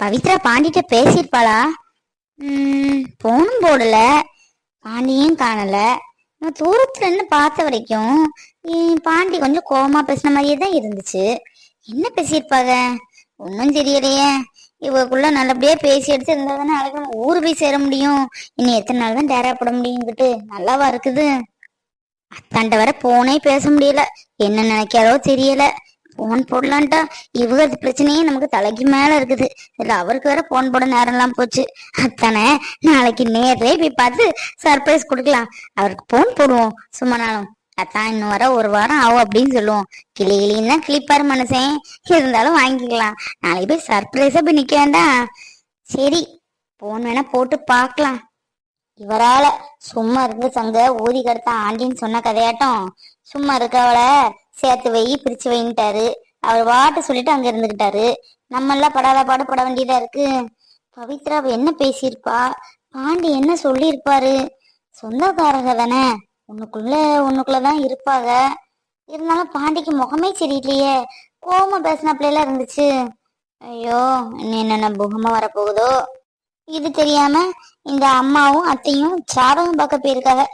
பவித்ரா பாண்டிட்ட பேசியிருப்பாளா? போனும் போடல. பாண்டியும் காணல. நான் தூரத்துல இருந்து பார்த்த வரைக்கும் பாண்டி கொஞ்சம் கோபமா பேசின மாதிரியே தான் இருந்துச்சு. என்ன பேசியிருப்பாங்க? ஒன்றும் தெரியலையே. இவக்குள்ள நல்லபடியா பேசி எடுத்து இருந்தா தானே அழகு ஊர் போய் சேர முடியும். இனி எத்தனை நாள் தான் டேரா போட நல்லாவா இருக்குது. அத்தாண்ட வர போனே பேச முடியல. என்ன நினைக்காதோ தெரியல. போன் போடலான்ட்டா இவங்க அது பிரச்சனையே நமக்கு தலைக்கு மேல இருக்குது. இல்ல அவருக்கு வேற போன் போட நேரம்லாம் போச்சு. அத்தானே நாளைக்கு நேர்லயே போய் பார்த்து சர்ப்ரைஸ் கொடுக்கலாம். அவருக்கு போன் போடுவோம் சும்மா நாளும். அத்தான் இன்னும் வர ஒரு வாரம் ஆகும் அப்படின்னு சொல்லுவோம். கிளி கிளின்னு கிளிப்பாரு மனுஷன். இருந்தாலும் வாங்கிக்கலாம். நாளைக்கு போய் சர்ப்ரைஸா போய் நிக்க வேண்டாம். சரி போன் வேணா போட்டு பார்க்கலாம். இவரால சும்மா இருந்து சங்க ஊதி கடுத்த ஆண்டின்னு சொன்ன கதையாட்டம். சும்மா இருக்கவள சேர்த்து வை பிரிச்சு வைன்ட்டாரு. அவர் வாட்ட சொல்லிட்டு அங்க இருந்துகிட்டாரு. நம்ம எல்லாம் படாத பாடு பட வேண்டியதா இருக்கு. பவித்ரா என்ன பேசியிருப்பா? பாண்டி என்ன சொல்லியிருப்பாரு? சொந்தக்காரங்க தானே. உன்னுக்குள்ள உன்னுக்குள்ளதான் இருப்பாங்க. இருந்தாலும் பாண்டிக்கு முகமே சரியில்லையே. கோவமா பேசின இருந்துச்சு. ஐயோ இன்னும் என்னென்ன புகமா வரப்போகுதோ. இது தெரியாம இந்த அம்மாவும் அத்தையும் சாதகம் பார்க்க போயிருக்காங்க.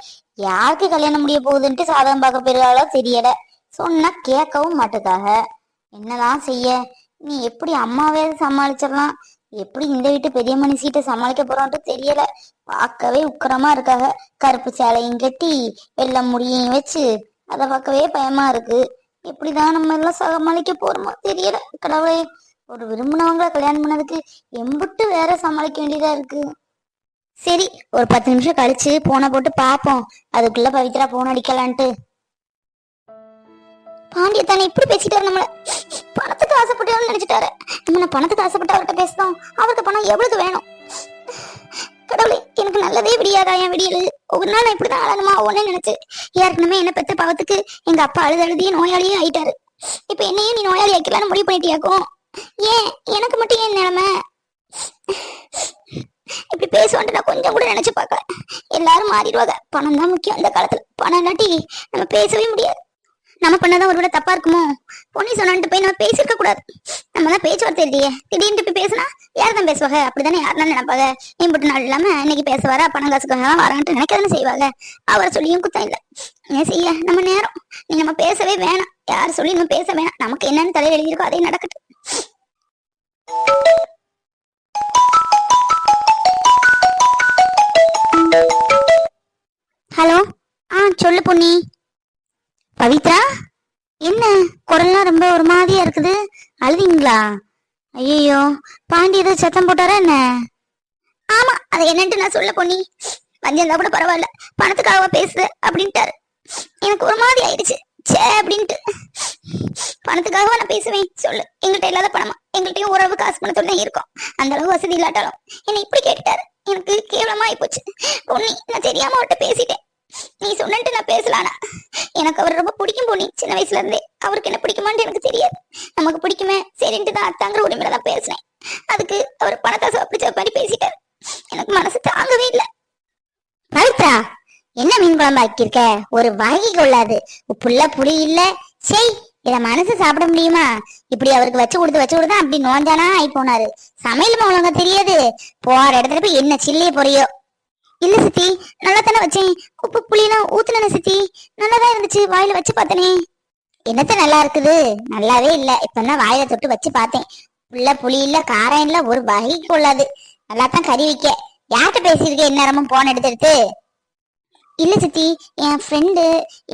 யாருக்கு கல்யாணம் முடிய போகுதுன்ட்டு சாதகம் பார்க்க போயிருக்காளோ தெரியல. சொன்னா கேட்கவும் மாட்டுக்காக. என்னதான் செய்ய? நீ எப்படி அம்மாவே சமாளிச்சிடலாம்? எப்படி இந்த வீட்டு பெரிய மனுஷிட்ட சமாளிக்க போறோம்ட்டு தெரியல. பார்க்கவே உக்கரமா இருக்காக. கருப்பு சேலையும் கட்டி வெள்ளை முடியையும் வச்சு அதை பார்க்கவே பயமா இருக்கு. எப்படிதான் நம்ம எல்லாம் சமாளிக்க போறோமோ தெரியல கடவுளே. ஒரு விரும்பினவங்களை கல்யாணம் பண்ணதுக்கு எம்பிட்டு வேற சமாளிக்க வேண்டியதா இருக்கு. சரி ஒரு பத்து நிமிஷம் கழிச்சு போனை போட்டு பார்ப்போம். அதுக்குள்ள பவித்ரா போன் அடிக்கலான்ட்டு. பாண்டிய தானே இப்படி பேசிட்டாரு நம்மள பணத்துக்கு ஆசைப்பட்டவன்னு நினைச்சிட்டாரு. நம்ம பணத்துக்கு ஆசைப்பட்டு அவர்கிட்ட பேசணும்? அவருக்கு பணம் எவ்வளவு வேணும்? கடவுளே எனக்கு நல்லதே விடியாதா என் விடியல்? ஒரு நாள் இப்படிதான் அழகமா ஒன்னு நினைச்சு. ஏற்கனவே என்ன பெத்த பாவத்துக்கு எங்க அப்பா அழுது அழுதியே நோயாளியே ஆயிட்டாரு. இப்ப என்னையும் நீ நோயாளி ஆக்கலாம்னு முடிவு பண்ணிட்டியாக்கும் ஏன்? எனக்கு மட்டும் ஏன் நிலைமை? இப்படி பேசுவான்ட்டு நான் கொஞ்சம் கூட நினைச்சு பார்க்கல. எல்லாரும் மாறிடுவாங்க. பணம் தான் முக்கியம் இந்த காலத்துல. பணம் இல்லாட்டி நம்ம பேசவே முடியாது. நம்ம பண்ணதான் ஒரு விட தப்பா இருக்குமோ? பொன்னி சொன்னான்ட்டு போய் நம்ம பேசிருக்க கூடாது. நம்ம தான் பேச்சுவார்த்தை இல்லையே. திடீர்னு போய் பேசினா யார் தான் பேசுவாங்க? அப்படிதானே யாருனாலும் நினைப்பாங்க? இம்புட்டு நாள் இல்லாம இன்னைக்கு பேச வர பணம் காசுக்காக வரான்ட்டு நினைக்கதானே செய்வாங்க. அவரை சொல்லியும் குத்தம் இல்ல. ஏன் செய்ய? நம்ம நேரம். நீ நம்ம பேசவே வேணாம். யார் சொல்லி நம்ம பேச வேணாம்? நமக்கு என்னன்னு தலையில் எழுதியிருக்கோ அதே நடக்கட்டும். ஹலோ? ஆ சொல்லு பொன்னி. பவித்ரா? என்ன குரல்லாம் ரொம்ப ஒரு மாதிரியா இருக்குது. அழுவீங்களா ஐயோ பாண்டி ஏதோ சத்தம் போட்டாரா என்ன? ஆமா அது என்னன்ட்டு நான் சொல்ல பொன்னி. வந்திருந்தா கூட பரவாயில்ல. பணத்துக்காக பேசுது அப்படின்ட்டாரு. எனக்கு ஒரு மாதிரி ஆயிடுச்சு. சே அப்படின்ட்டு. பணத்துக்காக நான் பேசுவேன்? சொல்லு. எங்கள்கிட்ட இல்லாத பணமா? எங்கள்கிட்டயும் உறவு காசு பணத்தோட தான் இருக்கும். அந்த அளவு வசதி இல்லாட்டாலும். என்னை இப்படி கேட்டுட்டாரு. எனக்கு கேவலமா ஆயிப்போச்சு பொன்னி நான் தெரியாம அவட்ட பேசிட்டேன். நீ சொன்னன்ட்டு நான் பேசலானா? எனக்கு அவர் ரொம்ப பிடிக்கும் போனி சின்ன வயசுல இருந்தே. அவருக்கு என்ன பிடிக்குமான்னு எனக்கு தெரியாது. நமக்கு பிடிக்குமே சரின்ட்டு தான் அத்தாங்கிற உரிமையில தான் பேசினேன். அதுக்கு அவர் பணத்தை சாப்பிடிச்ச மாதிரி பேசிட்டாரு. எனக்கு மனசு தாங்கவே இல்லை. பவித்ரா என்ன மீன் குழம்பு ஆக்கியிருக்க? ஒரு வாங்கி கொள்ளாது. புள்ள புளி இல்ல. செய் இத மனசு சாப்பிட முடியுமா? இப்படி அவருக்கு வச்சு கொடுத்து வச்சு கொடுத்தா அப்படி நோஞ்சானா ஆகி போனாரு சமையல் ஒழுங்கா தெரியாது. போற இடத்துல போய் என்ன சில்லிய பொரியோ? இல்ல சித்தி நல்லா தானே வச்சேன். உப்பு புளியெல்லாம் ஊத்துனே சித்தி. நல்லாதான் இருந்துச்சு வாயில வச்சு பார்த்தனே. என்னத்த நல்லா இருக்குது? நல்லாவே இல்ல. இப்பதான் வாயில தொட்டு வச்சு பார்த்தேன். உள்ள புளி இல்ல காரம் இல்ல ஒரு வகை கொள்ளாது நல்லா தான் கறி வைக்க. யார்கிட்ட பேசியிருக்க இந்நேரமும் போன் எடுத்து எடுத்து இல்ல சித்தி என் ஃப்ரெண்டு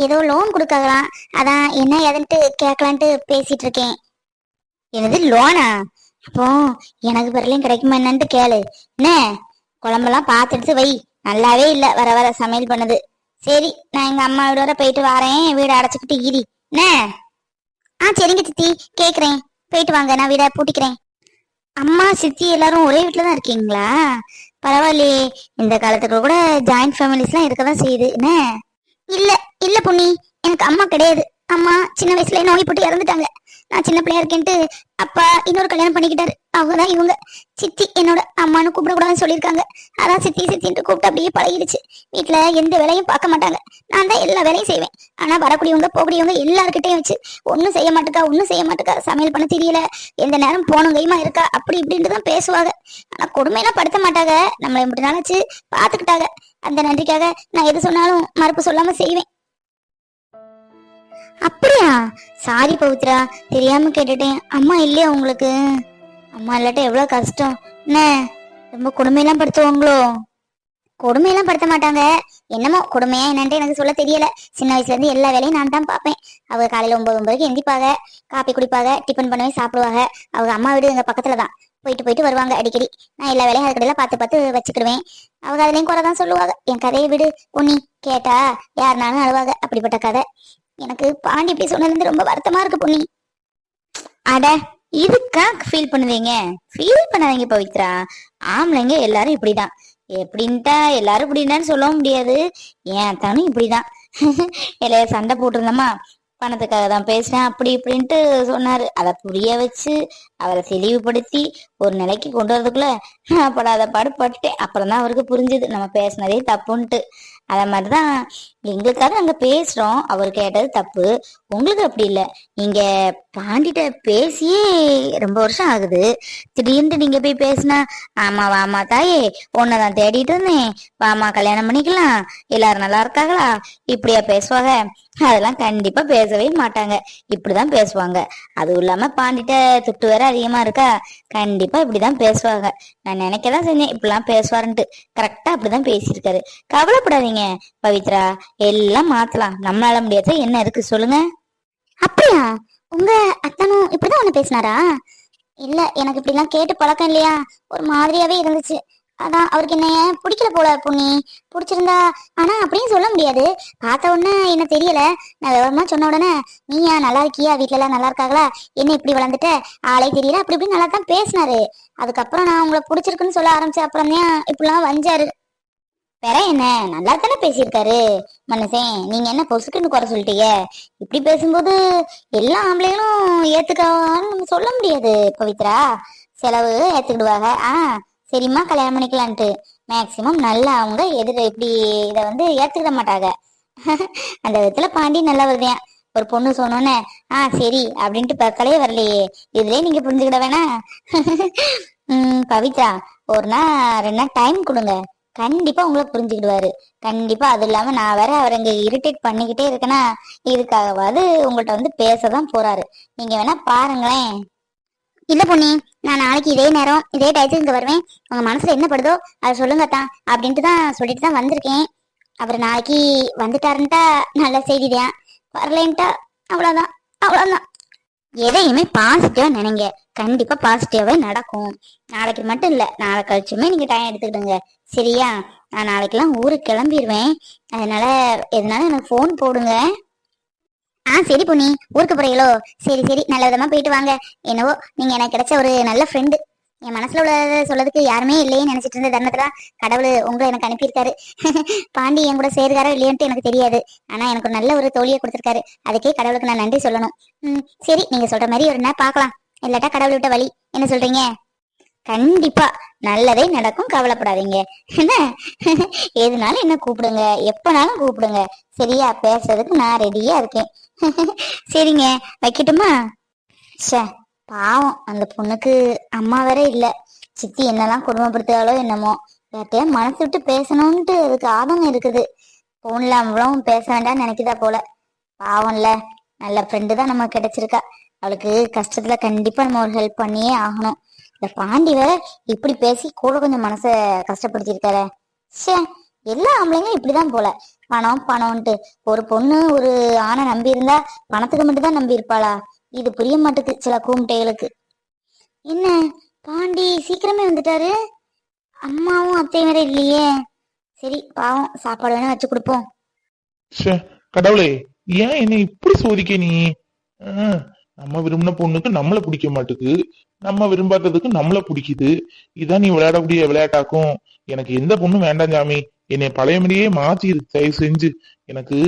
ஏதோ லோன் கொடுக்கலாம் அதான் என்ன ஏதுன்ட்டு கேட்கலான்ட்டு பேசிட்டு இருக்கேன். எனது லோனா அப்போ எனக்கு பிறலையும் கிடைக்குமா என்னன்ட்டு கேளு. என்ன? குழம்பெல்லாம் பார்த்து எடுத்து வை நல்லாவே இல்ல. வர வர சமையல் பண்ணது. சரி நான் எங்க அம்மா வீடு வர போயிட்டு வரேன். வீடு அடைச்சுக்கிட்டு இரி. என்ன? ஆ சரிங்க சித்தி. கேக்குறேன். போயிட்டு வாங்க. நான் வீட பூட்டிக்கிறேன். அம்மா சித்தி எல்லாரும் ஒரே வீட்டுல தான் இருக்கீங்களா? பரவாயில்லையே. இந்த காலத்துக்கு கூட ஜாயிண்ட் ஃபேமிலிஸ்லாம் இருக்க தான் செய்யுது. என்ன? இல்ல இல்ல பொன்னி. எனக்கு அம்மா கிடையாது. அம்மா சின்ன வயசுல நோய் போட்டு இறந்துட்டாங்க. நான் சின்ன பிள்ளையா இருக்கேன்ட்டு அப்பா இன்னொரு கல்யாணம் பண்ணிக்கிட்டாரு. அவங்கதான் இவங்க. சித்தி என்னோட அம்மானு கூப்பிடக்கூடாதுன்னு சொல்லியிருக்காங்க. அதான் சித்தி சித்தின்ட்டு கூப்பிட்டு அப்படியே பழகிடுச்சு. வீட்டுல எந்த வேலையும் பார்க்க மாட்டாங்க. நான் தான் எல்லா வேலையும் செய்வேன். ஆனா வரக்கூடியவங்க போகக்கூடியவங்க எல்லாருக்கிட்டையும் வச்சு ஒன்னும் செய்ய மாட்டேக்கா ஒன்றும் செய்ய மாட்டேக்கா சமையல் பண்ண தெரியல எந்த நேரம் போனும் கைமா இருக்கா? அப்படி இப்படின்ட்டு தான் பேசுவாங்க. ஆனா கொடுமையெல்லாம் படுத்த மாட்டாங்க. நம்மளை இப்படி நாளாச்சு பாத்துக்கிட்டாங்க அந்த நன்றிக்காக நான் எது சொன்னாலும் மறுப்பு சொல்லாம செய்வேன். அப்படியா? சாரி பவித்ரா தெரியாம கேட்டுட்டேன். அம்மா இல்லையா உங்களுக்கு? அம்மா இல்லாட்ட எவ்வளவு கஷ்டம். என்ன ரொம்ப கொடுமையெல்லாம் படுத்துவாங்களோ? கொடுமையெல்லாம் படுத்த மாட்டாங்க. என்னமோ கொடுமையா என்னன்ட்டு எனக்கு சொல்ல தெரியல. சின்ன வயசுல இருந்து எல்லா வேலையும் நான் தான் பார்ப்பேன். அவங்க காலையில ஒன்பது ஒன்பதுக்கு எந்திப்பாங்க. காப்பி குடிப்பாங்க டிஃபன் பண்ணவே சாப்பிடுவாங்க. அவங்க அம்மா வீடு எங்க பக்கத்துல தான். போயிட்டு போயிட்டு வருவாங்க அடிக்கடி. நான் எல்லா வேலையும் அதுக்கடையில பார்த்து பார்த்து வச்சுக்கிடுவேன். அவங்க அதுலயும் குறை தான் சொல்லுவாங்க. என் கதையை விடு உன்னி கேட்டா யாருனாலும் அழுவாங்க. அப்படிப்பட்ட கதை. எனக்கு பாண்டி இப்படி சொன்னது ரொம்ப வருத்தமா இருக்கு பொன்னி. அட இதுக்கா ஃபீல் பண்ணுவீங்க? ஃபீல் பண்ணாதீங்க பவித்ரா. ஆம்பளைங்க எல்லாரும் இப்படிதான். எப்படின்ட்டா எல்லாரும் இப்படின்னு சொல்ல முடியாது. ஏன் தானும் இப்படிதான். இல்லையா சண்டை போட்டிருந்தோமா? பணத்துக்காக தான் பேசுறேன் அப்படி இப்படின்ட்டு சொன்னாரு. அதை புரிய வச்சு அவரை தெளிவுபடுத்தி ஒரு நிலைக்கு கொண்டு வரதுக்குள்ள நான் படாத பாடு பட்டுட்டேன். அப்புறம் தான் அவருக்கு புரிஞ்சுது நம்ம பேசினதே தப்புன்ட்டு. அத மாதிரிதான் எங்களுக்காக நாங்க பேசுறோம். அவர் கேட்டது தப்பு. உங்களுக்கு அப்படி இல்லை. நீங்க பாண்டிட்ட பேசியே ரொம்ப வருஷம் ஆகுது. திடீர்னு நீங்க போய் பேசினா ஆமா வாமா தாயே உன்னதான் தேடிட்டு இருந்தேன். வாமா கல்யாணம் பண்ணிக்கலாம். எல்லாரும் நல்லா இருக்காங்களா? இப்படியா பேசுவாங்க? அதெல்லாம் கண்டிப்பா பேசவே மாட்டாங்க. இப்படிதான் பேசுவாங்க. அதுவும் இல்லாம பாண்டிட்ட துட்டு வேற அதிகமா இருக்கா? கண்டிப்பா இப்படிதான் பேசுவாங்க. நான் நினைக்கதான் செஞ்சேன். இப்படிலாம் பேசுவாருன்ட்டு. கரெக்டா அப்படிதான் பேசியிருக்காரு. கவலைப்படாதீங்க பவித்ரா. எல்லாம் மாத்தலாம். நம்மளால முடியாத என்ன இருக்கு? சொல்லுங்க. அப்படியா? உங்க அத்தனும் இப்படிதான் ஒண்ணு பேசினாரா? இல்ல எனக்கு இப்படி எல்லாம் கேட்டு பழக்கம் இல்லையா? ஒரு மாதிரியாவே இருந்துச்சு. அதான் அவருக்கு என்ன பிடிக்கல போல பொண்ணி பிடிச்சிருந்தா ஆனா அப்படியும் சொல்ல முடியாது. பார்த்த உடனே என்ன தெரியல. நான் விவரமா சொன்ன உடனே நீயா நல்லா இருக்கியா? வீட்டுல எல்லாம் நல்லா இருக்காங்களா? என்ன இப்படி வளர்ந்துட்ட? ஆளே தெரியல. அப்படி இப்படி நல்லா தான் பேசினாரு. அதுக்கப்புறம் நான் உங்களை பிடிச்சிருக்குன்னு சொல்ல ஆரம்பிச்ச அப்புறம் தான் இப்படிலாம் வஞ்சாரு வேற என்ன? நல்லா தானே பேசியிருக்காரு. மனுஷன் நீங்க என்ன பொசுக்குன்னு குறை சொல்லிட்டீங்க? இப்படி பேசும்போது எல்லா ஆம்பளைகளும் ஏத்துக்கான்னு நம்ம சொல்ல முடியாது பவித்ரா. செலவு ஏத்துக்கிடுவாங்க. ஆ சரிம்மா கல்யாணம் பண்ணிக்கலான்ட்டு? மேக்சிமம் நல்லா அவங்க எதிர இப்படி இதை வந்து ஏற்றுக்கிட மாட்டாங்க. அந்த விதத்துல பாண்டி நல்லா வருதேன் ஒரு பொண்ணு சொன்னோன்னே ஆ சரி அப்படின்ட்டு பக்கலே வரலையே. இதுலயே நீங்க புரிஞ்சுக்கிட வேணா. உம் பவித்ரா ஒரு நாள் ரெண்டு நாள் டைம் கொடுங்க. கண்டிப்பா உங்களை புரிஞ்சுக்கிடுவாரு. கண்டிப்பா அது இல்லாம நான் வேற அவரை இங்க இரிட்டேட் பண்ணிக்கிட்டே இருக்கேன்னா இதுக்காகவாது உங்கள்ட்ட வந்து பேசதான் போறாரு. நீங்க வேணா பாருங்களேன். இல்ல பொண்ணி நான் நாளைக்கு இதே நேரம் இதே டயத்துக்கு இங்க வருவேன். உங்க மனசுல என்ன படுதோ அதை சொல்லுங்க தான் அப்படின்ட்டு தான் சொல்லிட்டு தான் வந்திருக்கேன். அவர் நாளைக்கு வந்துட்டாருன்ட்டா நல்ல செய்திதான் வரலேன்ட்டா அவ்வளவுதான் அவ்வளவுதான். எதையுமே பாசிட்டிவா நினைங்க. கண்டிப்பா பாசிட்டிவாவே நடக்கும். நாளைக்கு மட்டும் இல்ல நாளை கழிச்சுமே நீங்க டைம் எடுத்துக்கிடுங்க. சரியா? நான் நாளைக்கெல்லாம் ஊருக்கு கிளம்பிடுவேன் அதனால எதனால எனக்கு ஃபோன் போடுங்க. ஆ சரி புனி ஊருக்கு போறீங்களோ? சரி சரி. நல்ல விதமா போயிட்டு வாங்க. என்னவோ நீங்க எனக்கு கிடைச்ச ஒரு நல்ல ஃப்ரெண்டு என் மனசுல உள்ளத சொல்லதுக்கு யாருமே இல்லையே நினைச்சிட்டு இருந்த தருணத்துல கடவுள் உங்களை எனக்கு அனுப்பியிருக்காரு. பாண்டி என் கூட சேருகாரோ இல்லையன்ட்டு எனக்கு தெரியாது. ஆனா எனக்கு ஒரு நல்ல ஒரு தோழியை கொடுத்துருக்காரு. அதுக்கே கடவுளுக்கு நான் நன்றி சொல்லணும். ம் சரி நீங்க சொல்ற மாதிரி ஒரு நாள் பார்க்கலாம். இல்லாட்டா கடவுள் விட்ட வழி. என்ன சொல்றீங்க? கண்டிப்பா. நல்லதே நடக்கும். கவலைப்படாதீங்க. என்ன? எதுனாலும் என்ன கூப்பிடுங்க. எப்பனாலும் கூப்பிடுங்க. சரியா? பேசுறதுக்கு நான் ரெடியா இருக்கேன். சரிங்க வைக்கட்டுமா? ச்சே பாவம் அந்த பொண்ணுக்கு அம்மா வேற இல்ல. சித்தி என்னெல்லாம் குடும்பப்படுத்துறாளோ என்னமோ. யார்கிட்டயா மனசு விட்டு பேசணும்ட்டு அதுக்கு ஆபம் இருக்குது. போன்ல அவ்வளவும் பேச வேண்டாம்னு நினைக்குதா போல. பாவம்ல நல்ல ஃப்ரெண்டு தான் நமக்கு கிடைச்சிருக்கா. அவளுக்கு கஷ்டத்துல கண்டிப்பா நம்ம ஒரு ஹெல்ப் பண்ணியே ஆகணும். இந்த பாண்டி வேற இப்படி பேசி கூட கொஞ்சம் மனச கஷ்டப்படுத்திருக்காரு சே எல்லா ஆம்பளைங்களும் இப்படிதான் போல. பணம் பணம்ன்ட்டு. ஒரு பொண்ணு ஒரு ஆணை நம்பி இருந்தா பணத்துக்கு மட்டும் தான் நம்பி இருப்பாளா இது புரிய மாட்டுக்கு சில கூம்டைகளுக்கு. என்ன? பாண்டி சீக்கிரமே வந்துட்டாரு? அம்மாவும் அத்தையும் வேற இல்லையே. சரி பாவம் சாப்பாடு வேணா வச்சு கொடுப்போம். கடவுளே ஏன் என்னை இப்படி சோதிக்க நீ? நம்ம விரும்பின பொண்ணுக்கு நம்மள பிடிக்க மாட்டுக்கு. நம்ம விரும்பாததுக்கு நம்மள பிடிக்குது. இதான் நீ விளையாடக்கூடிய விளையாட்டாக்கும். எனக்கு எந்த பொண்ணும் வேண்டாம் ஜாமி என்னை பழைய மாதிரியே மாத்தி தயவு செஞ்சு. எனக்கு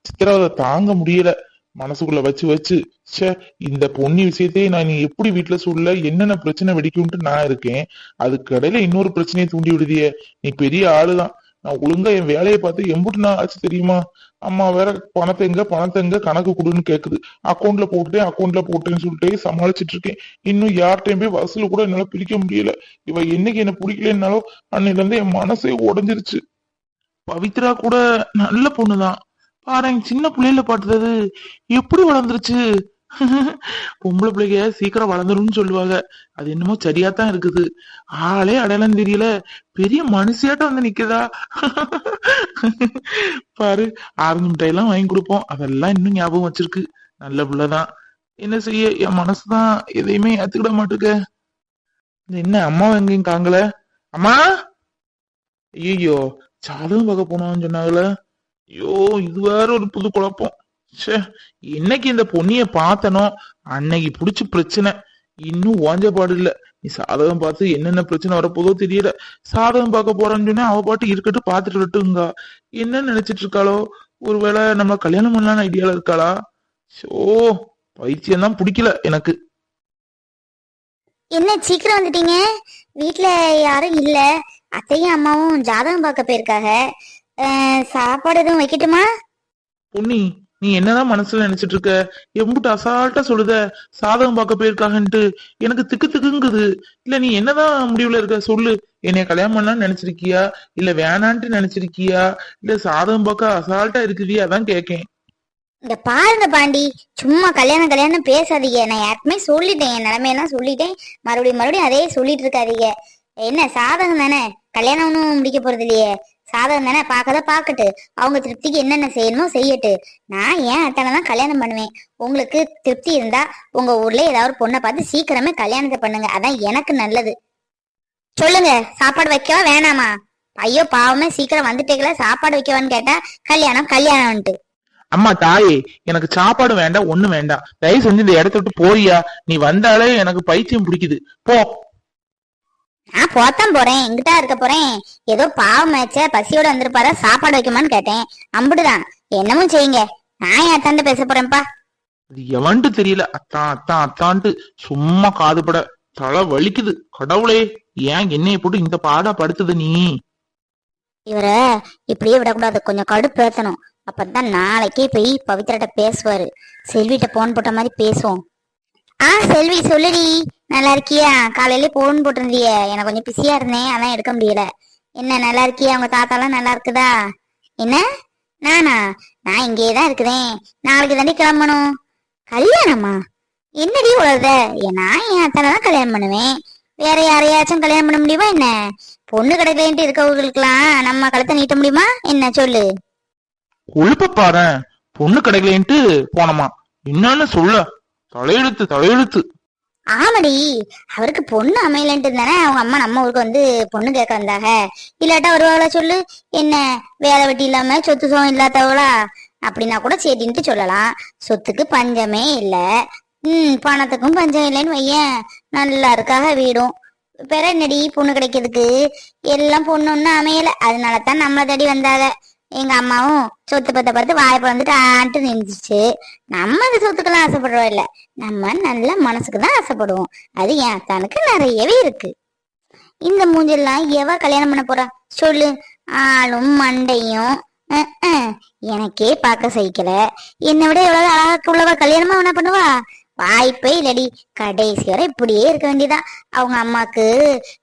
சித்திரவதை தாங்க முடியல. மனசுக்குள்ள வச்சு வச்சு ச்சே இந்த பொண்ணு விஷயத்தையே நான் நீ எப்படி வீட்டுல சொல்ல என்னென்ன பிரச்சனை வெடிக்கும்ட்டு நான் இருக்கேன். அதுக்கு இடையில இன்னொரு பிரச்சனையை தூண்டி விடுதியே. நீ பெரிய ஆளுதான். நான் ஒழுங்கா என் வேலையை பார்த்து எம்புட்டு நான் ஆச்சு தெரியுமா? அம்மா வேற பணத்தை எங்க பணத்தை எங்க கணக்கு கொடுன்னு கேக்குது. அக்கௌண்ட்ல போட்டுட்டேன் அக்கௌண்ட்ல போட்டேன்னு சொல்லிட்டு சமாளிச்சிட்டு இருக்கேன். இன்னும் யார்கிட்டயும் போய் வசூல் கூட என்னால பிரிக்க முடியல. இவ என்னைக்கு என்ன பிடிக்கலன்னாலும் அன்னையில இருந்து என் மனசே உடைஞ்சிருச்சு. பவித்ரா கூட நல்ல பொண்ணுதான். பாருங்க சின்ன பிள்ளையில பார்த்தது எப்படி வளர்ந்துருச்சு? பொம்பளை பிள்ளைங்க சீக்கிரம் வளர்ந்துரும்னு சொல்லுவாங்க. அது என்னமோ சரியா தான் இருக்குது. ஆளே அடையாளம் தெரியல. பெரிய மனுஷியாட்டம் வந்து நிக்குதா? பாரு ஆரஞ்சு மிட்டாய் எல்லாம் வாங்கி கொடுப்போம். அதெல்லாம் இன்னும் ஞாபகம் வச்சிருக்கு. நல்ல பிள்ளைதான். என்ன செய்ய? என் மனசுதான் எதையுமே ஏத்துக்கிட மாட்டுக்க. என்ன அம்மா எங்கேயும் காங்கல? அம்மா? ஐயோ ஜாதகம் பார்க்க போனோம்னு சொன்னாங்களே ஐயோ இது வேற ஒரு புது குழப்பம். ச்சே என்னைக்கு இந்த பொண்ணிய பார்த்தனோ? அன்னைக்கு புடிச்ச பிரச்சனை. இன்னும் ஓஞ்ச பாடு இல்ல. நீ சாதகம் பார்த்து என்னென்ன பிரச்சனை வரப்போதோ தெரியல. சாதகம் பார்க்க போறேன்னு சொன்னா அவ பாட்டு இருக்கட்டும் பாத்துட்டு இருக்கட்டுங்க என்ன நினைச்சிட்டு இருக்காளோ? ஒருவேளை நம்ம கல்யாணம் பண்ணலாம்னு ஐடியால இருக்காளா? சோ பைத்தியம் தான் பிடிக்கல எனக்கு. என்ன சீக்கிரம் வந்துட்டீங்க? வீட்டுல யாரும் இல்ல. அத்தையும் அம்மாவும் ஜாதகம் பார்க்க போயிருக்காங்க சாப்பாடு எதுவும் வைக்கட்டுமா? பொன்னி நீ என்னதான் மனசுல நினைச்சிட்டு இருக்க? எம்புட்டு அசால்ட்டா சொல்லுத. சாதகம் பார்க்க போயிருக்காங்கன்ட்டு எனக்கு திக்கு திக்குங்குது. இல்ல நீ என்னதான் முடிவுல இருக்க? சொல்லு. என்னைய கல்யாணம் பண்ணலாம்னு நினைச்சிருக்கியா? இல்ல வேணான்ட்டு நினைச்சிருக்கியா? இல்ல சாதகம் பார்க்க அசால்ட்டா இருக்குதியா அதான் கேக்கேன். இங்க பாருங்க பாண்டி. சும்மா கல்யாணம் கல்யாணம் பேசாதீங்க. நான் யாருக்குமே சொல்லிட்டேன். என் நிலைமையெல்லாம் சொல்லிட்டேன். மறுபடியும் மறுபடியும் அதே சொல்லிட்டு இருக்காதீங்க. என்ன சாதகம் தானே? கல்யாணம் ஒன்றும் முடிக்க போறது இல்லையே. சாதகம் தானே? பார்க்கத பார்க்கட்டு. அவங்க திருப்திக்கு என்னென்ன செய்யணுமோ செய்யட்டு. நான் ஏன் அத்தனை தான் கல்யாணம் பண்ணுவேன். உங்களுக்கு திருப்தி இருந்தா உங்க ஊர்ல ஏதாவது பொண்ணை பார்த்து சீக்கிரமே கல்யாணத்தை பண்ணுங்க. அதான் எனக்கு நல்லது. சொல்லுங்க. சாப்பாடு வைக்கவா வேணாமா? ஐயோ பாவமே சீக்கிரம் வந்துட்டீங்களா. சாப்பாடு வைக்கவான்னு கேட்டா கல்யாணம் கல்யாணம்ட்டு அம்மா தாயே எனக்கு சாப்பாடு வேண்டாம் ஒண்ணு வேண்டாம். தயவு செஞ்சு இந்த இடத்த விட்டு போறியா? நீ வந்தாலே எனக்கு பைத்தியம் பிடிக்குது. போ. நான் போத்தான் போறேன் இங்கிட்டா இருக்க போறேன். ஏதோ பாவம் மேய்ச்ச பசியோட வந்திருப்பாரா சாப்பாடு வைக்குமான்னு கேட்டேன். அம்புடுதான். என்னமும் செய்யுங்க. நான் என் அத்தாண்ட பேச போறேன்ப்பா? அது எவன்ட்டு தெரியல. அத்தான் அத்தான் அத்தான்ட்டு. சும்மா காதுபட தலை வலிக்குது. கடவுளே ஏன் என்னைய போட்டு இந்த பாடா படுத்துது நீ? இவரை இப்படியே விடக்கூடாது. கொஞ்சம் கடுப்பு ஏத்தணும். அப்பதான் நாளைக்கே போய் பவித்ராட்ட பேசுவாரு. செல்விட்ட போன் போட்ட மாதிரி பேசுவோம். ஆ செல்வி சொல்லுடி. நல்லா இருக்கியா? காலையில போன் போட்டிருந்தியே. எனக்கு கொஞ்சம் பிஸியா இருந்தேன். அதான் எடுக்க முடியல. என்ன நல்லா இருக்கியா? உங்க தாத்தாலாம் நல்லா இருக்குதா? என்ன? நானா? நான் இங்கேயே தான் இருக்குதேன். நாளைக்கு தாண்டி கிளம்பணும். கல்யாணமா? என்னடி உலக நான் என் அத்தனை தான் கல்யாணம் பண்ணுவேன். வேற யாரையாச்சும் கல்யாணம் பண்ண முடியுமா என்ன? பொண்ணு கிடைக்கலன்ட்டு இருக்கவங்களுக்குலாம் நம்ம கழுத்தை நீட்ட முடியுமா? என்ன சொல்லு? கொழுப்ப பாரு பொண்ணு கிடைக்கலன்ட்டு போனோமா? என்னன்னு சொல்ல? தலையெழுத்து தலையெழுத்து. ஆமாடி. அவருக்கு பொண்ணு அமையலன்ட்டு தானே அவங்க அம்மா நம்ம ஊருக்கு வந்து பொண்ணு கேட்க வந்தாங்க. இல்லாட்டா வருவாங்களா சொல்லு என்ன வேலை வெட்டி இல்லாம சொத்து சுகம் இல்லாதவளா? அப்படின்னா கூட சரின்ட்டு சொல்லலாம். சொத்துக்கு பஞ்சமே இல்ல. ம் பணத்துக்கும் பஞ்சம் இல்லைன்னு வையன். நல்லா இருக்காக வீடும். பிற என்னடி பொண்ணு கிடைக்கிறதுக்கு? எல்லாம் பொண்ணு ஒன்னும் அமையல. அதனால தான் நம்மளை தேடி வந்தாங்க. எங்க அம்மாவும் சொத்து பத்த பார்த்து வாயை பிறந்துட்டு ஆன்ட்டு நின்றுச்சு. நம்ம அந்த சொத்துக்கெல்லாம் ஆசைப்படுறோம் இல்ல. நம்ம நல்ல மனசுக்கு தான் ஆசைப்படுவோம். அது என் தனக்கு நிறையவே இருக்கு. இந்த மூஞ்செல்லாம் எவ கல்யாணம் பண்ண போறா? சொல்லு. ஆளும் மண்டையும். எனக்கே பார்க்க சகிக்கல. என்னை விட எவ்வளவு அழகாக்கு உள்ளவா கல்யாணமா என்ன பண்ணுவா? வாய்ப்பே இல்லடி. கடைசி வரை இப்படியே இருக்க வேண்டியதான் அவங்க அம்மாக்கு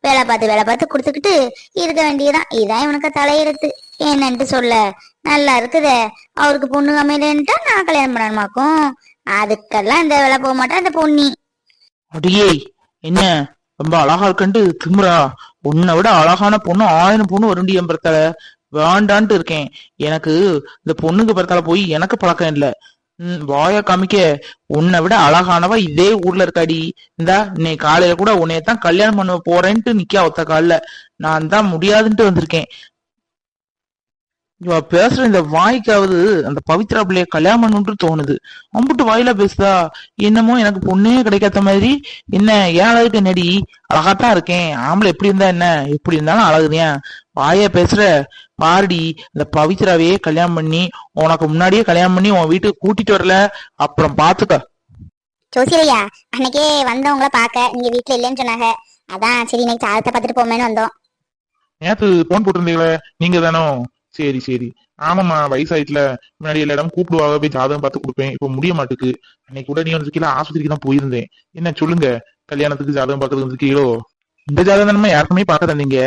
வேலை பார்த்து வேலை பார்த்து கொடுத்துக்கிட்டு இருக்க வேண்டியதான் இதான் இவனுக்கு தலையெழுத்து. என்னன்ட்டு சொல்ல? நல்லா இருக்குதே. அவருக்கு பொண்ணு அமையலன்ட்டா நான் கல்யாணம் பண்ணணுமாக்கும்? அதுக்கெல்லாம் இந்த வேலை போக மாட்டேன் அந்த பொண்ணி. அடியே என்ன? ரொம்ப அழகா இருக்கன்ட்டு திமுறா. உன்னை விட அழகான பொண்ணு ஆயிரம் பொண்ணு வருண்டி என் பிறத்தால வேண்டான்ட்டு இருக்கேன். எனக்கு இந்த பொண்ணுக்கு பிறத்தால போய் எனக்கு பழக்கம் இல்ல. வாய காமிக்க. உன்னை விட அழகானவா இதே ஊர்ல இருக்காடி. இந்தா இன்னைக்கு காலையில கூட உன்னைய தான் கல்யாணம் பண்ண போறேன்ட்டு நிக்கா ஒத்த கால்ல. நான் தான் முடியாதுன்ட்டு வந்திருக்கேன். இவ பேசுற இந்த வாய்க்காவது அந்த பவித்ரா பிள்ளைய கல்யாணம் பண்ணணும்னு தோணுது. அம்புட்டு வாயில பேசுதா? என்னமோ எனக்கு பொண்ணே கிடைக்காத மாதிரி. என்ன ஏன் அழகுக்கு நடி அழகாத்தான் இருக்கேன். ஆம்பளை எப்படி இருந்தா என்ன? எப்படி இருந்தாலும் அழகுதேன். வாய பேசுற பாருடி இந்த பவித்ராவையே கல்யாணம் பண்ணி உனக்கு முன்னாடியே கல்யாணம் பண்ணி உன் வீட்டுக்கு கூட்டிட்டு வரல. அப்புறம் பாத்துக்க. ஜோசியரையா அன்னைக்கே வந்தவங்கள பார்க்க நீங்க வீட்ல இல்லைன்னு சொன்னாங்க. அதான் சரி இன்னைக்கு சாதத்தை பார்த்துட்டு போமேன்னு வந்தோம். நேத்து போன் போட்டிருந்தீங்களே நீங்க தானோ சரி சரி. ஆமாம்மா வயசாயிட்டுல முன்னாடி எல்லா இடம் கூப்பிடுவாங்க போய் ஜாதகம் பார்த்து கொடுப்பேன். இப்போ முடிய மாட்டுக்கு. அன்னைக்கு கூட நீ வந்து ஆஸ்பத்திரிக்கு தான் போயிருந்தேன். என்ன சொல்லுங்க. கல்யாணத்துக்கு ஜாதகம் பார்க்கறது வந்துருக்கீங்களோ இந்த ஜாதகம் நம்ம யாருக்குமே பார்க்க தந்தீங்க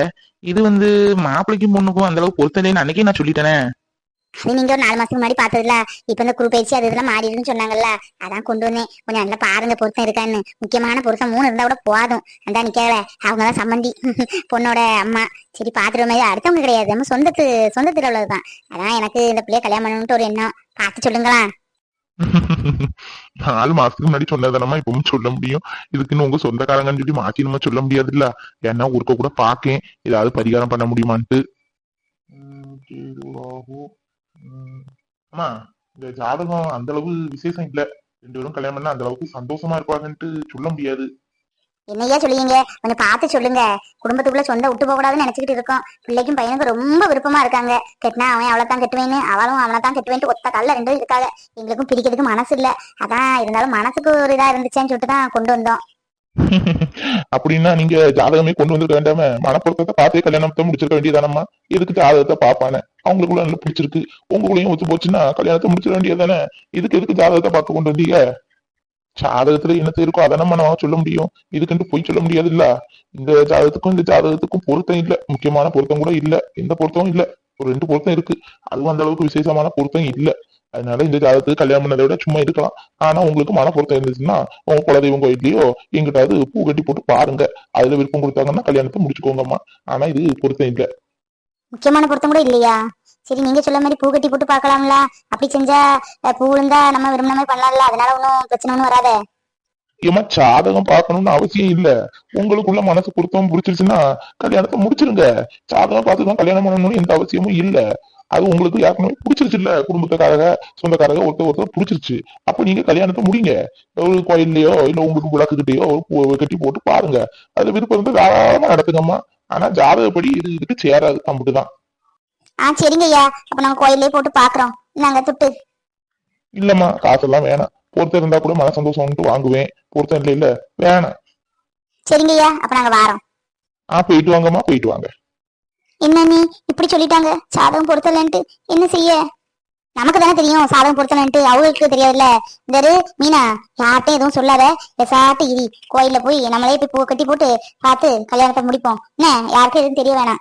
இது வந்து மாப்பிள்ளைக்கும் பொண்ணுக்கும் அந்த அளவுக்கு பொருத்தலைன்னு அன்னைக்கே நான் சொல்லிட்டேனே. நீங்க ஒரு நாலு மாசத்துக்கு முன்னாடி பார்த்ததுல. இப்ப இந்த குரூப் பயிற்சி அது இதெல்லாம் மாறிடுன்னு சொன்னாங்கல்ல. அதான் கொண்டு வந்தேன். கொஞ்சம் நல்லா பாருங்க பொருத்தம் இருக்கான்னு. முக்கியமான பொருத்தம் மூணு இருந்தா கூட போதும். அந்த நிக்கல அவங்கதான் சம்மந்தி. பொண்ணோட அம்மா. சரி பாத்துற மாதிரி அடுத்தவங்க கிடையாது. நம்ம சொந்தத்து சொந்தத்துல உள்ளதுதான் அதான் எனக்கு இந்த பிள்ளைய கல்யாணம் பண்ணணும்ட்டு ஒரு எண்ணம். பார்த்து சொல்லுங்களா? நாலு மாசத்துக்கு முன்னாடி சொன்னதானமா இப்பவும் சொல்ல முடியும். இதுக்குன்னு உங்க சொந்தக்காரங்கன்னு சொல்லி மாத்தி நம்ம சொல்ல முடியாதுல்ல? ஏன்னா ஒருக்க கூட பாக்கேன் ஏதாவது பரிகாரம் பண்ண முடியுமான்ட்டு. அம்மா இந்த ஜாதகம் அந்த அளவு விசேஷம் இல்ல. ரெண்டு பேரும் கல்யாணம் பண்ணா அந்த அளவுக்கு சந்தோஷமா இருப்பாங்கன்ட்டு சொல்ல முடியாது. என்னையா சொல்லுவீங்க? கொஞ்சம் பார்த்து சொல்லுங்க. குடும்பத்துக்குள்ள சொந்த விட்டு போக கூடாதுன்னு நினைச்சுக்கிட்டு இருக்கோம். பிள்ளைக்கும் பையனுக்கு ரொம்ப விருப்பமா இருக்காங்க. கெட்டினா அவன் அவளை தான் கட்டுவேன்னு அவளும் அவனை தான் கெட்டுவேன்ட்டு ஒத்த கல்ல ரெண்டும் இருக்காங்க. எங்களுக்கும் பிரிக்கிறதுக்கு மனசு இல்ல. அதான் இருந்தாலும் மனசுக்கு ஒரு இதா இருந்துச்சேன்னு சொல்லிட்டு தான் கொண்டு வந்தோம். அப்படின்னா நீங்க ஜாதகமே கொண்டு வந்திருக்க வேண்டாம. மனப்பொருத்தத்தை பார்த்தே கல்யாணத்தை முடிச்சிருக்க வேண்டியதானம்மா? எதுக்கு ஜாதகத்தை பாப்பானே அவங்களுக்குள்ள நல்லா பிடிச்சிருக்கு. உங்களுக்குள்ளயும் ஒத்து போச்சுன்னா கல்யாணத்தை முடிச்சிட வேண்டியதானே இதுக்கு எதுக்கு ஜாதகத்தை பார்த்து கொண்டு வந்தீங்க? ஜாதகத்துல என்னத்த இருக்கோ அதை நம்ம நம்ம சொல்ல முடியும். இதுக்குன்ட்டு போய் சொல்ல முடியாது இல்ல இந்த ஜாதகத்துக்கும் இந்த ஜாதகத்துக்கும் பொருத்தம் இல்ல. முக்கியமான பொருத்தம் கூட இல்ல. எந்த பொருத்தமும் இல்ல. ஒரு ரெண்டு பொருத்தம் இருக்கு. அதுவும் அந்த அளவுக்கு விசேஷமான பொருத்தம் இல்ல. அதனால இந்த ஜாதகத்துக்கு கல்யாணம் பண்ணதை விட சும்மா இருக்கலாம். ஆனா உங்களுக்கு மன பொருத்தம் இருந்துச்சுன்னா உங்க குலதெய்வம் கோயிலையோ எங்கிட்டாவது பூ கட்டி போட்டு பாருங்க. அதுல விருப்பம் கொடுத்தாங்கன்னா கல்யாணத்தை முடிச்சுக்கோங்கம்மா. ஆனா இது பொருத்தம் இல்ல. முக்கியமான பொருத்தம் கூட இல்லையா? சரி நீங்க சொல்ல மாதிரி பூ கட்டி போட்டு பார்க்கலாம்ல. அப்படி செஞ்சா பூ இருந்தா நம்ம விரும்பின மாதிரி பண்ணலாம்ல. அதனால ஒன்றும் பிரச்சனை ஒன்றும் வராதே. ஏமா ஜாதகம் பார்க்கணும்னு அவசியம் இல்ல. உங்களுக்குள்ள மனசு பொருத்தம் பிடிச்சிருச்சுன்னா கல்யாணத்தை முடிச்சிருங்க. ஜாதகம் பார்த்து தான் கல்யாணம் பண்ணணும்னு எந்த அவசியமும் இல்ல. அது உங்களுக்கு ஏற்கனவே பிடிச்சிருச்சு இல்ல குடும்பத்துக்காரங்க சொந்தக்காரங்க ஒருத்தர் ஒருத்தர் பிடிச்சிருச்சு. அப்ப நீங்க கல்யாணத்தை முடிங்க. ஒரு கோயில்லையோ இல்ல உங்களுக்கு விளக்குக்கிட்டயோ கட்டி போட்டு பாருங்க. அதுல விருப்பம் இருந்து தாராளமா நடத்துங்கம்மா. ஆனா ஜாதகப்படி இது இதுக்கு சேராது. அப்படிதான் ஆ சரிங்க ஐயா. அப்ப நாங்க கோயிலே போட்டு பாக்குறோம். நாங்க துட்டு. இல்லம்மா காசெல்லாம் வேணாம். பொருத்தம் இருந்தா கூட மன சந்தோஷம்ட்டு வாங்குவேன். பொருத்தம் இல்ல இல்ல வேணாம். சரிங்க ஐயா. அப்ப நாங்க வாரோம். ஆ போயிட்டு வாங்கம்மா போயிட்டு வாங்க. என்ன நீ? இப்படி சொல்லிட்டாங்க. சாதகம் பொருத்தலன்ட்டு என்ன செய்ய? நமக்கு தானே தெரியும் சாதகம் பொருத்தலன்ட்டு அவங்களுக்கு தெரியாதுல்ல. இந்த மீனா யார்ட்டையும் எதுவும் சொல்லாத. எசாட்டு இரி. கோயில்ல போய் நம்மளே போய் பூ கட்டி போட்டு பார்த்து கல்யாணத்தை முடிப்போம். என்ன? யாருக்கும் எதுவும் தெரிய வேணாம்.